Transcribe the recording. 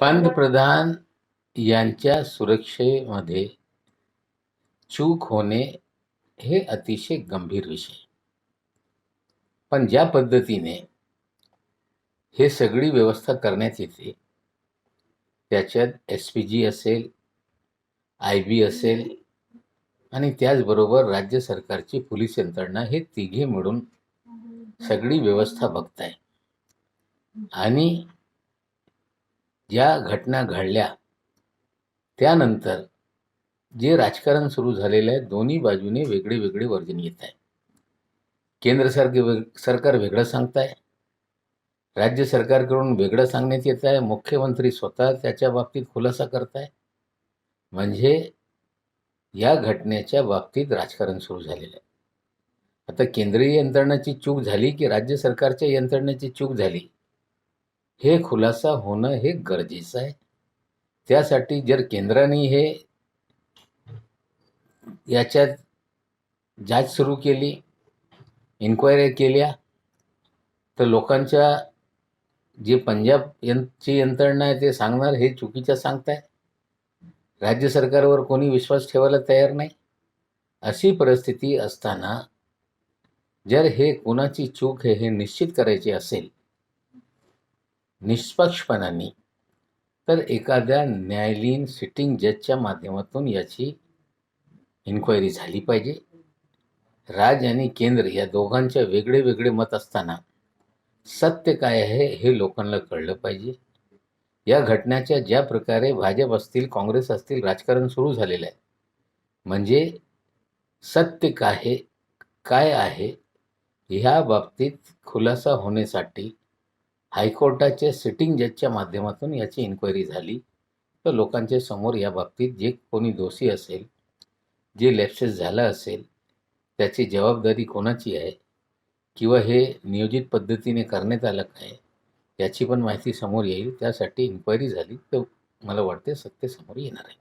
पंतप्रधान यांच्या सुरक्षेमध्ये चूक होणे हे अतिशय गंभीर विषय. पण ज्या पद्धतीने हे सगळी व्यवस्था करण्यात येते त्याच्यात एस पी जी असेल आय बी असेल आणि त्याचबरोबर राज्य सरकारची पोलीस यंत्रणा हे तिघे मिळून सगळी व्यवस्था बघताय. आणि ज्या घटना घडल्या त्यानंतर जे राजकारण सुरू झालेलं आहे दोन्ही बाजूने वेगळे वेगळे वर्जन येत आहे. केंद्र सरकार वेग सरकार वेगळं सांगताय राज्य सरकारकडून वेगळं सांगण्यात येत आहे मुख्यमंत्री स्वतः त्याच्या बाबतीत खुलासा करताय. म्हणजे या घटनेच्या बाबतीत राजकारण सुरू झालेलं आहे. आता केंद्रीय यंत्रणाची चूक झाली की राज्य सरकारच्या यंत्रणेची चूक झाली हे खुलासा होणं हे गरजेचं आहे. त्यासाठी जर केंद्राने हे याच्यात जाच सुरू केली इन्क्वायऱ्या केल्या तर लोकांच्या जे पंजाब यांची यंत्रणा आहे ते सांगणार हे चुकीचं सांगताय. राज्य सरकारवर कोणी विश्वास ठेवायला तयार नाही. अशी परिस्थिती असताना जर हे कोणाची चूक आहे हे निश्चित करायची असेल निष्पक्षपणाने. तर एखाद्या न्यायालयीन सिटिंग जजच्या माध्यमातून याची इन्क्वायरी झाली पाहिजे. राज्य आणि केंद्र या दोघांच्या वेगळे वेगळे मत असताना सत्य काय आहे हे लोकांना कळलं पाहिजे. या घटनेच्या ज्या प्रकारे भाजप असतील काँग्रेस असतील राजकारण सुरू झालेलं आहे. म्हणजे सत्य काय आहे काय आहे ह्या बाबतीत खुलासा होण्यासाठी हायकोर्टाच्या सिटिंग जजच्या माध्यमातून याची इन्क्वायरी झाली. तर लोकांच्या समोर या बाबतीत जे कोणी दोषी असेल जे लेप्सेस झालं असेल त्याची जबाबदारी कोणाची आहे? किंवा हे नियोजित पद्धतीने करण्यात आलं काय? याची पण माहिती समोर येईल. त्यासाठी इन्क्वायरी झाली. तर मला वाटते सत्य समोर येणार आहे.